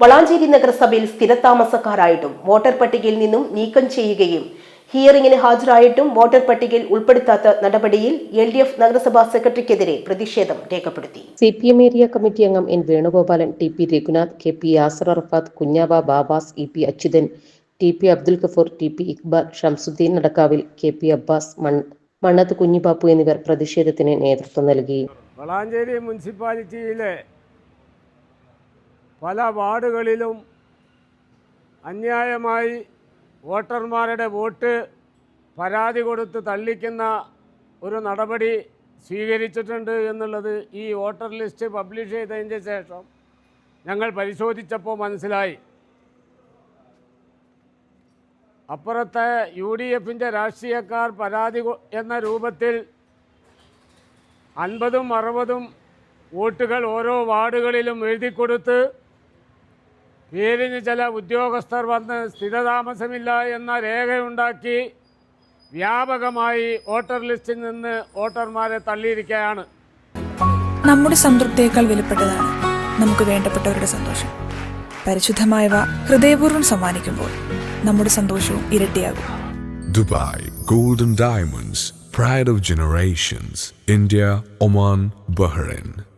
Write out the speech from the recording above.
വളാഞ്ചേരി നഗരസഭയിൽ സ്ഥിരതാമസക്കാരായിട്ടും വോട്ടർ പട്ടികയിൽ നിന്നും നീക്കം ചെയ്യുകയും ഹിയറിംഗിന് ഹാജരായിട്ടും വോട്ടർ പട്ടികയിൽ ഉൾപ്പെടുത്താത്ത നടപടിയിൽ എൽ ഡി എഫ് നഗരസഭാ സെക്രട്ടറിക്കെതിരെ പ്രതിഷേധം രേഖപ്പെടുത്തി. C P M area committee അംഗം N Venugopalan T P Raghunath K P Yasar Arafath Kunhaba Babas E P Achuthan T P Abdul Gafoor T P Iqbal Shamsudheen നടക്കാവിൽ K P Abbas Mannath Kunhippappu എന്നിവർ പ്രതിഷേധത്തിന് നേതൃത്വം നൽകി. വളാഞ്ചേരി മുനിസിപ്പാലിറ്റിയിലെ പല വാർഡുകളിലും അന്യായമായി വോട്ടർമാരുടെ വോട്ട് പരാതി കൊടുത്ത് തള്ളിക്കുന്ന ഒരു നടപടി സ്വീകരിച്ചിട്ടുണ്ട് എന്നുള്ളത് ഈ വോട്ടർ ലിസ്റ്റ് പബ്ലിഷ് ചെയ്തതിന്റെ ശേഷം ഞങ്ങൾ പരിശോധിച്ചപ്പോൾ മനസ്സിലായി. അപ്പുറത്തെ യു ഡി എഫിന്റെ രാഷ്ട്രീയക്കാർ പരാതി എന്ന രൂപത്തിൽ അൻപതും അറുപതും വോട്ടുകൾ ഓരോ വാർഡുകളിലും എഴുതി കൊടുത്ത് പേരിന് ചില ഉദ്യോഗസ്ഥർ വന്ന് സ്ഥിരതാമസമില്ല എന്ന രേഖയുണ്ടാക്കി വ്യാപകമായി വോട്ടർ ലിസ്റ്റിൽ നിന്ന് വോട്ടർമാരെ തള്ളിയിരിക്കുകയാണ്. നമ്മുടെ സംതൃപ്തിയേക്കാൾ വിലപ്പെട്ടതാണ് നമുക്ക് വേണ്ടപ്പെട്ടവരുടെ സന്തോഷം. പരിശുദ്ധമായവ ഹൃദയപൂർവം സമ്മാനിക്കുമ്പോൾ നമ്മുടെ സന്തോഷവും ഇരട്ടിയാകും. Dubai golden diamonds pride of generations India Oman Bahrain.